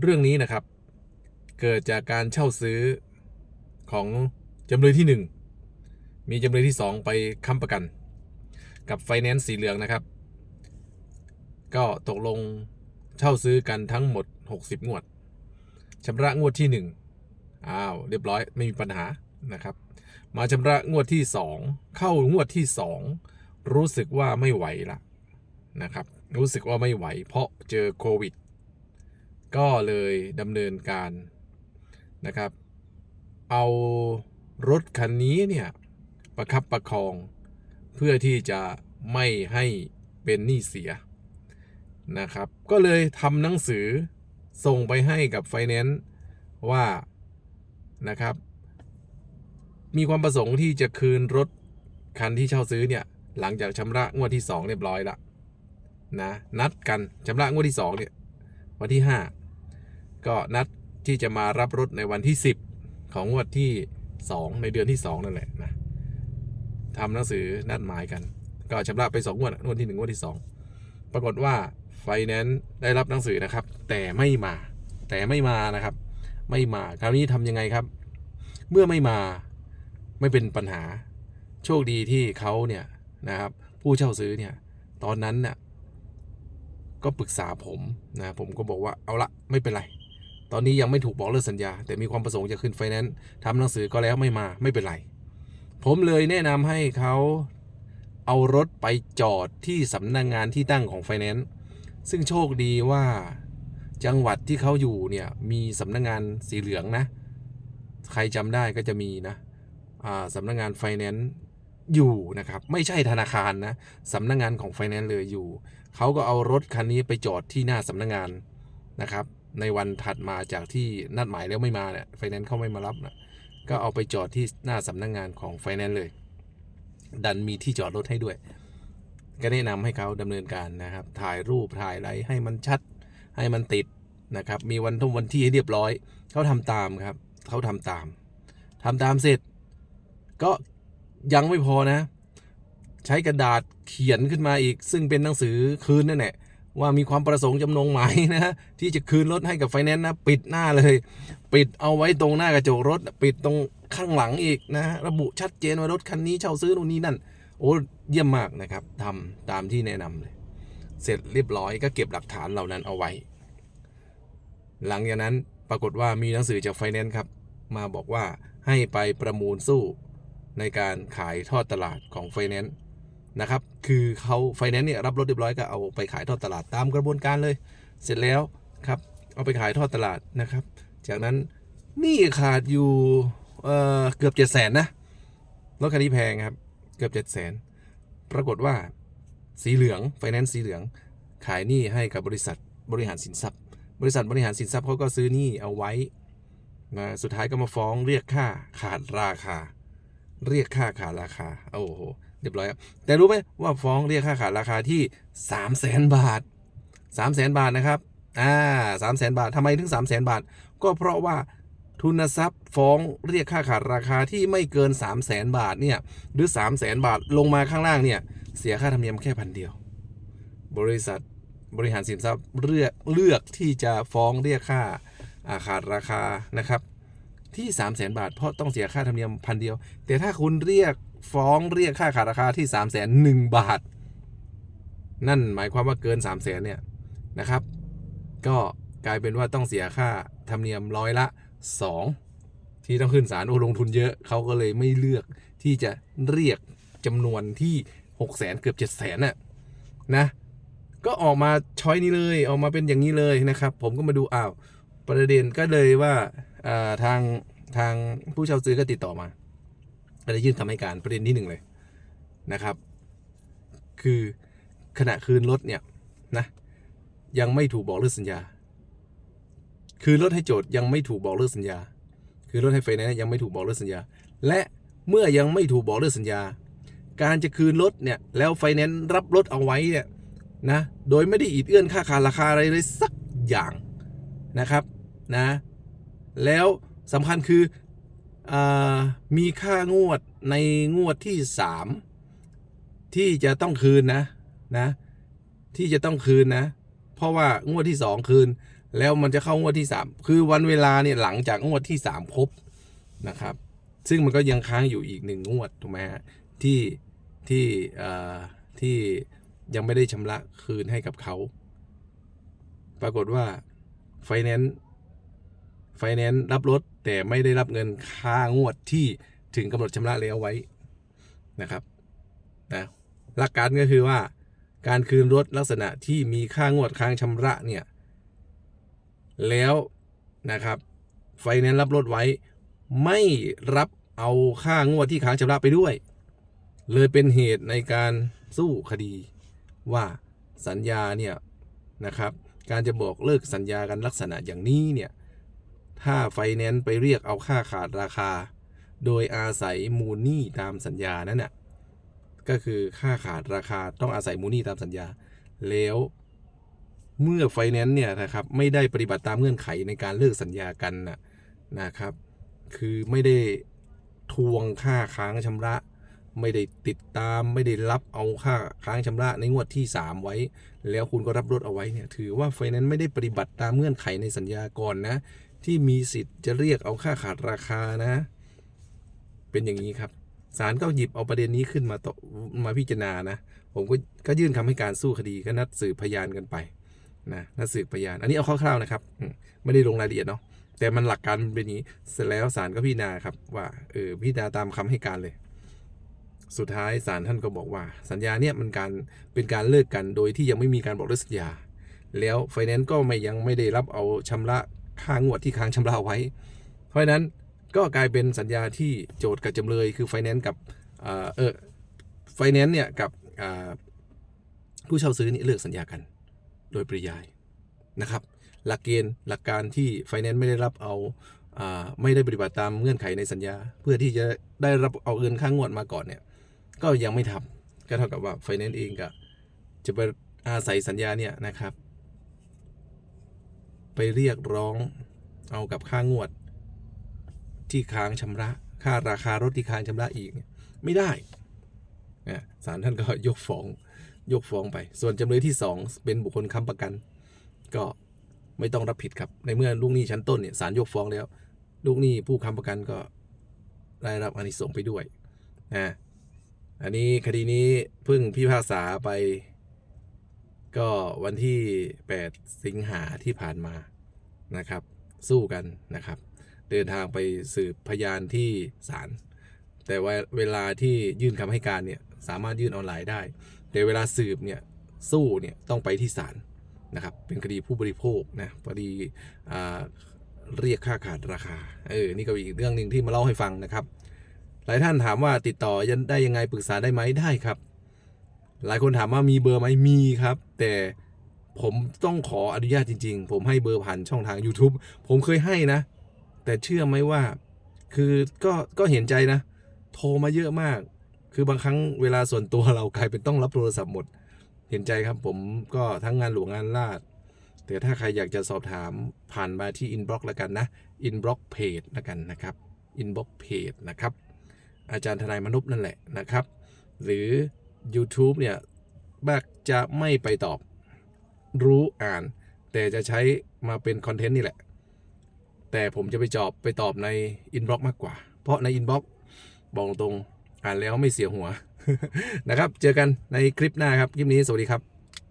เรื่องนี้นะครับ เกิดจากการเช่าซื้อของจำเลยที่หนึ่งมีจำเลยที่สองไปค้ำประกัน กับไฟแนนซ์สีเหลืองนะครับ ก็ตกลงเช่าซื้อกันทั้งหมด 60 งวดชำระงวดที่ 1 อ้าว เรียบร้อยไม่มีปัญหานะครับ มาชำระงวดที่ 2 เข้างวดที่ 2 รู้สึกว่าไม่ไหวละนะครับ รู้สึกว่าไม่ไหว เพราะเจอโควิด ก็เลยดำเนินการนะครับ เอารถคันนี้เนี่ยประคับประคอง เพื่อที่จะไม่ให้เป็นหนี้เสียนะครับ ก็เลยทำหนังสือส่งไปให้กับไฟแนนซ์ว่านะครับ มีความประสงค์ที่จะคืนรถคันที่เช่าซื้อเนี่ยหลังจากชำระงวดที่ 2 เรียบร้อยละนะนัดกันชำระงวดที่2เนี่ยวันที่5 ก็นัดที่จะมารับรถในวันที่ 10 ของงวดที่ 2 ในเดือนที่ 2 นั่นแหละนะทำหนังสือนัดหมายกัน ก็ชำระไป2งวดงวดที่1งวดที่ 2 ปรากฏว่าไฟแนนซ์ได้รับหนังสือนะครับ แต่ไม่มา แต่ไม่มานะครับ ไม่มาคราวนี้ทำยังไงครับ เมื่อไม่มาไม่เป็นปัญหาโชคดีที่เขาเนี่ยนะครับ ผู้เช่าซื้อเนี่ยตอนนั้นเนี่ยก็ปรึกษาผมนะผมก็บอกว่าเอาละไม่เป็นไร ตอนนี้ยังไม่ถูกบอกเลิกสัญญา แต่มีความประสงค์จะขึ้นไฟแนนซ์ทำหนังสือก็แล้วไม่มาไม่เป็นไร ผมเลยแนะนำให้เขาเอารถไปจอดที่สำนักงงานที่ตั้งของไฟแนนซ์ซึ่งโชคดีว่าจังหวัดที่เขาอยู่เนี่ยมีสำนักงงานสีเหลืองนะ ใครจำได้ก็จะมีนะอ่าสำนักงานไฟแนนซ์อยู่นะครับ ไม่ใช่ธนาคารนะสำนักงานของไฟแนนซ์เลยอยู่ เขาก็เอารถคันนี้ไปจอดที่หน้าสำนักงานนะครับในวันถัดมาจากที่นัดหมายแล้วไม่มาเนี่ยไฟแนนซ์เขาไม่มารับนะก็เอาไปจอดที่หน้าสำนักงานของไฟแนนซ์เลย ดันมีที่จอดรถให้ด้วย ก็แนะนำให้เขาดำเนินการนะครับ ถ่ายรูปถ่ายอะไรให้มันชัดให้มันติดนะครับ มีวันทุ่มวันที่ให้เรียบร้อย เขาทำตามครับ เขาทำตามทำตามเสร็จ ก็ยังไม่พอนะ ใช้กระดาษเขียนขึ้นมาอีก ซึ่งเป็นหนังสือคืนนั่นแหละ ว่ามีความประสงค์จำนงหมายนะที่จะคืนรถให้กับไฟแนนซ์นะปิดหน้าเลย ปิดเอาไว้ตรงหน้ากระจกรถ ปิดตรงข้างหลังอีกนะระบุชัดเจนว่ารถคันนี้เช่าซื้อนู่นนี่นั่น โอ้เยี่ยมมากนะครับทำตามที่แนะนำเลย เสร็จเรียบร้อยก็เก็บหลักฐานเหล่านั้นเอาไว้ หลังจากนั้นปรากฏว่ามีหนังสือจากไฟแนนซ์ครับ มาบอกว่าให้ไปประมูลสู้ในการขายทอดตลาดของไฟแนนซ์ นะครับ คือเขาไฟแนนซ์เนี่ยรับรถเรียบร้อยก็เอาไปขายทอดตลาดตามกระบวนการเลย เสร็จแล้วครับ เอาไปขายทอดตลาดนะครับ จากนั้นหนี่ขาดอยู่เอ่อเกือบเจ็ดแสนนะรถคันนี้แพงครับ เกือบเจ็ดแสนปรากฏว่าสีเหลืองไฟแนนซ์สีเหลือง ขายหนี้ให้กับบริษัทบริหารสินทรัพย์ บริษัทบริหารสินทรัพย์เขาก็ซื้อหนี้เอาไว้นะสุดท้ายก็มาฟ้องเรียกค่าขาดราคา เรียกค่าขาดราคาโอ้โห รียบร้อยครับแต่รู้ไหมว่าฟ้องเรียกค่าขาดราคาที่ 3 0 0แสนบาท 3 0 0แสนบาทนะครับอ่าสามแสนบาททำไมถึง 3 0 0แสนบาท ก็เพราะว่าทุนทรัพย์ฟ้องเรียกค่าขาดราคาที่ไม่เกิน 3 0 0แสนบาทเนี่ยหรือ 3 0 0แสนบาทลงมาข้างล่างเนี่ยเสียค่าธรรมเนียมแค่พันเดียว บริษัทบริหารสินทรัพย์เลือกเลือกที่จะฟ้องเรียกค่าอาขาดราคานะครับที่ 3 0 0แสนบาท เพราะต้องเสียค่าธรรมเนียมพันเดียว แต่ถ้าคุณเรียก ฟ้องเรียกค่าขาดราคาที่3 0 0แสนหนึ่งบาท นั่นหมายความว่าเกิน3 0 0แสนเนี่ยนะครับ ก็กลายเป็นว่าต้องเสียค่าธรรมเนียมร้อยละ 2 ที่ต้องขึ้นศาลโอ้ลงทุนเยอะเขาก็เลยไม่เลือกที่จะเรียกจำนวนที่6 0แสนเกือบ7 0 0แสนน่ะนะก็ออกมาช้อยนี้เลยออกมาเป็นอย่างนี้เลยนะครับ ผมก็มาดูอ้าวประเด็นก็เลยว่าอ่าทางทางผู้เช่าซื้อก็ติดต่อมา ก็เลยยื่นคำให้การประเด็นที่หนึ่งเลยนะครับ คือขณะคืนรถเนี่ยนะยังไม่ถูกบอกเลิกสัญญา คืนรถให้โจทย์ยังไม่ถูกบอกเลิกสัญญา คือรถให้ไฟแนนซ์ยังไม่ถูกบอกเลิกสัญญา และเมื่อยังไม่ถูกบอกเลิกสัญญา การจะคืนรถเนี่ยแล้วไฟแนนซ์รับรถเอาไว้เนี่ยนะโดยไม่ได้อิดเอื้อนค่าขาดราคาอะไรเลยสักอย่างนะครับนะแล้วสำคัญคือ มีค่างวดในงวดที่3ที่จะต้องคืนนะนะ ที่จะต้องคืนนะ เพราะว่างวดที่2คืน แล้วมันจะเข้างวดที่สามคือวันเวลาเนี่ยหลังจากงวดที่สามครบนะครับ ซึ่งมันก็ยังค้างอยู่อีกหนึ่งงวดถูกไหมฮะที่ที่ที่ยังไม่ได้ชำระคืนให้กับเขา ปรากฏว่าไฟแนนซ์ไฟแนนซ์รับรถ แต่ไม่ได้รับเงินค่างวดที่ถึงกำหนดชำระแล้วไว้นะครับนะหลักการก็คือว่า การคืนรถลักษณะที่มีค่างวดค้างชำระเนี่ยแล้วนะครับไฟแนนซ์รับรถไว้ ไม่รับเอาค่างวดที่ค้างชำระไปด้วย เลยเป็นเหตุในการสู้คดีว่าสัญญาเนี่ยนะครับ การจะบอกเลิกสัญญากันลักษณะอย่างนี้เนี่ย ถ้าไฟแนนซ์ไปเรียกเอาค่าขาดราคา โดยอาศัยมูลหนี้ตามสัญญานั้นน่ะก็คือค่าขาดราคาต้องอาศัยมูลหนี้ตามสัญญา แล้วเมื่อไฟแนนซ์เนี่ยนะครับไม่ได้ปฏิบัติตามเงื่อนไขในการเลิกสัญญากันนะนะครับ คือไม่ได้ทวงค่าค้างชำระ ไม่ได้ติดตามไม่ได้รับเอาค่าค้างชำระในงวดที่ 3 ไว้ แล้วคุณก็รับรถเอาไว้เนี่ยถือว่าไฟแนนซ์ไม่ได้ปฏิบัติตามเงื่อนไขในสัญญาก่อนนะ ที่มีสิทธิ์จะเรียกเอาค่าขาดราคานะ เป็นอย่างนี้ครับศาลก็หยิบเอาประเด็นนี้ขึ้นมาตมาพิจารณานะผมก็ก็ยื่นคำให้การสู้คดีก็นัดสืบพยานกันไปนะนัดสืบพยาน อันนี้เอาคร่าวๆนะครับไม่ได้ลงรายละเอียดเนาะแต่มันหลักการเป็นอย่างนี้เสร็จแล้วศาลก็พิจารณาครับว่าเออพิจารณาตามคำให้การเลย สุดท้ายศาลท่านก็บอกว่า สัญญาเนี่ยมันการเป็นการเลิกกันโดยที่ยังไม่มีการบอกเลิกสัญญา แล้วไฟแนนซ์ก็ไม่ยังไม่ได้รับเอาชำระ ค่างวดที่ค้างชำระไว้ เพราะฉะนั้นก็กลายเป็นสัญญาที่โจทย์กับจำเลยคือไฟแนนซ์กับเออไฟแนนซ์เนี่ยกับผู้เช่าซื้อนี่เลิกสัญญากัน โดยปริยายนะครับ หลักเกณฑ์หลักการที่ไฟแนนซ์ไม่ได้รับเอาไม่ได้ปฏิบัติตามเงื่อนไขในสัญญา เพื่อที่จะได้รับเอาเงินค่างวดมาก่อนเนี่ยก็ยังไม่ทำก็เท่ากับว่าไฟแนนซ์เองก็จะไปอาศัยสัญญาเนี่ยนะครับ ไปเรียกร้อง เอากับค่างวด ที่ค้างชำระ ค่าราคารถที่ค้างชำระอีก ไม่ได้นะศาลท่านก็ยกฟ้อง ยกฟ้องไป ส่วนจำเลยที่สองเป็นบุคคลค้ำประกัน ก็ไม่ต้องรับผิดครับ ในเมื่อลูกหนี้ชั้นต้นเนี่ยศาลยกฟ้องแล้ว ลูกหนี้ผู้ค้ำประกันก็ได้รับอานิสงส์ไปด้วยนะอันนี้คดีนี้เพิ่งพิพากษาไป ก็วันที่ 8 สิงหาที่ผ่านมานะครับ สู้กันนะครับ เดินทางไปสืบพยานที่ศาลแต่ว่าเวลาที่ยื่นคำให้การเนี่ยสามารถยื่นออนไลน์ได้ แต่เวลาสืบเนี่ยสู้เนี่ยต้องไปที่ศาลนะครับ เป็นคดีผู้บริโภคนะคดีเรียกค่าขาดราคาเออนี่ก็อีกเรื่องหนึ่งที่มาเล่าให้ฟังนะครับ หลายท่านถามว่าติดต่อยันได้ยังไงปรึกษาได้ไหมได้ครับ หลายคนถามว่ามีเบอร์ไหมมีครับ แต่ผมต้องขออนุญาตจริง ๆ ผมให้เบอร์ผ่านช่องทาง YouTube ผมเคยให้นะ แต่เชื่อไหมว่า คือก็ก็เห็นใจนะ โทรมาเยอะมาก คือบางครั้งเวลาส่วนตัวเรากลายเป็นต้องรับโทรศัพท์หมด เห็นใจครับผมก็ทั้งงานหลวงงานลาด แต่ถ้าใครอยากจะสอบถามผ่านมาที่อินบ็อกซ์ล้วกันนะอินบ็อกซ์เพจล้วกันนะครับอินบ็อกซ์เพจนะครับอาจารย์ทนายมนุษย์นั่นแหละนะครับ หรือ YouTube เนี่ยบักจะไม่ไปตอบรู้อ่าน แต่จะใช้มาเป็นคอนเทนต์นี่แหละ แต่ผมจะไปจอบไปตอบในอินบ็อกมากกว่า เพราะในอินบ็อกบอกตรงอ่านแล้วไม่เสียหัวนะครับ เจอกันในคลิปหน้าครับ คลิปนี้สวัสดีครับ